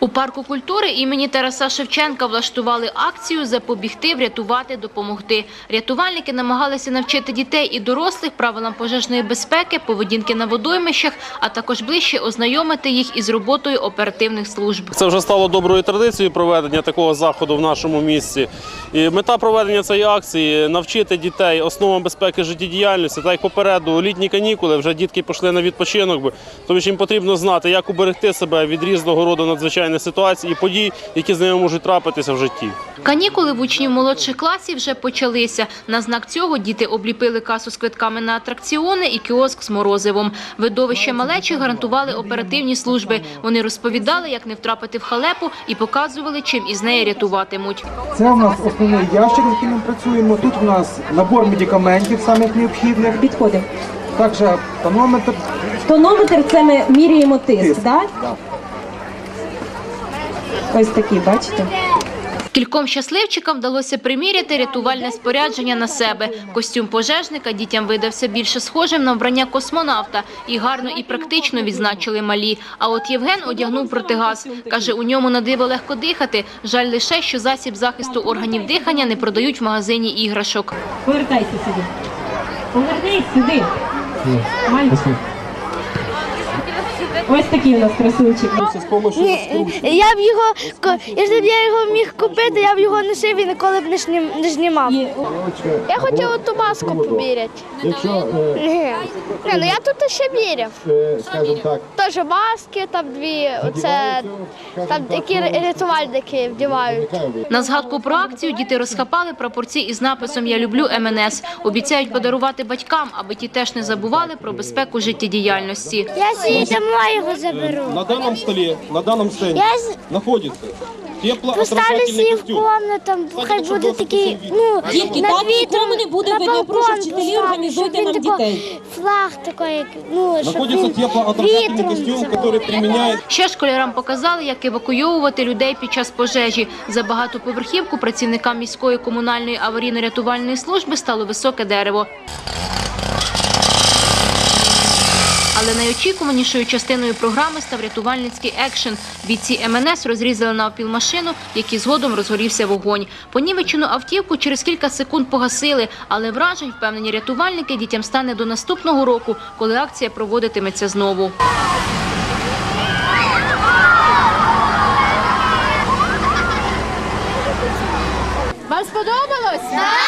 У парку культури імені Тараса Шевченка влаштували акцію «Запобігти, врятувати, допомогти». Рятувальники намагалися навчити дітей і дорослих правилам пожежної безпеки, поведінки на водоймищах, а також ближче ознайомити їх із роботою оперативних служб. Це вже стало доброю традицією проведення такого заходу в нашому місті. І мета проведення цієї акції навчити дітей основам безпеки життєдіяльності. Так як попереду літні канікули, вже дітки пішли на відпочинок, тому що їм потрібно знати, як уберегти себе від різного роду надзвичайних ситуацій і подій, які з ними можуть трапитися в житті. Канікули в учнів молодших класів вже почалися. На знак цього діти обліпили касу з квитками на атракціони і кіоск з морозивом. Видовище малечі гарантували оперативні служби. Вони розповідали, як не втрапити в халепу і показували, чим із неї рятуватимуть. Це у нас основний ящик, з яким ми працюємо. Тут у нас набор медикаментів самих необхідних, Підходимо. також тонометр. Тонометр це ми міряємо тиск, Тиск, так? да. Ось такий, бачите? Кільком щасливчикам вдалося приміряти рятувальне спорядження на себе. Костюм пожежника дітям видався більше схожим на вбрання космонавта. І гарно і практично відзначили малі. А от Євген одягнув протигаз. Каже, у ньому на диво легко дихати. Жаль лише, що засіб захисту органів дихання не продають в магазині іграшок. Повертайся сюди. Повернись сюди. Мальчик. Ось такий у нас красунчик. Я б його, якщо б я його міг купити, я б його носив і ніколи б не, знімав. Я хотів ту маску поміряти. Якщо, е, Ні, ну я тут ще міряв. е, скажімо так, Теж маски, там дві, оце, там такі рятувальники вдівають. На згадку про акцію діти розхапали прапорці із написом «Я люблю МНС». Обіцяють подарувати батькам, аби ті теж не забували про безпеку життєдіяльності. Я свій домой його заберу. На данном столе, на данном стенде Я з- находится поставлю теплоотражательный свій в костюм. комнату, хай буде такий, ну, Дітки, над так нікому вітром, не буде. на Ви не прошу балкон вчителі, поставлю, організуйте щоб нам він тако- дітей. Флаг такий, як, ну, щоб Находится він теплоотражательный вітром костюм, це- который применяет Ще школярам показали, як евакуйовувати людей під час пожежі. За багатоповерхівку працівникам міської комунальної аварійно-рятувальної служби стало високе дерево. Але найочікуванішою частиною програми став рятувальницький екшен. Бійці МНС розрізали навпіл машину, який згодом розгорівся вогонь. Понівечену автівку через кілька секунд погасили, але вражень, впевнені рятувальники, дітям стане до наступного року, коли акція проводитиметься знову. Вам сподобалось? Так!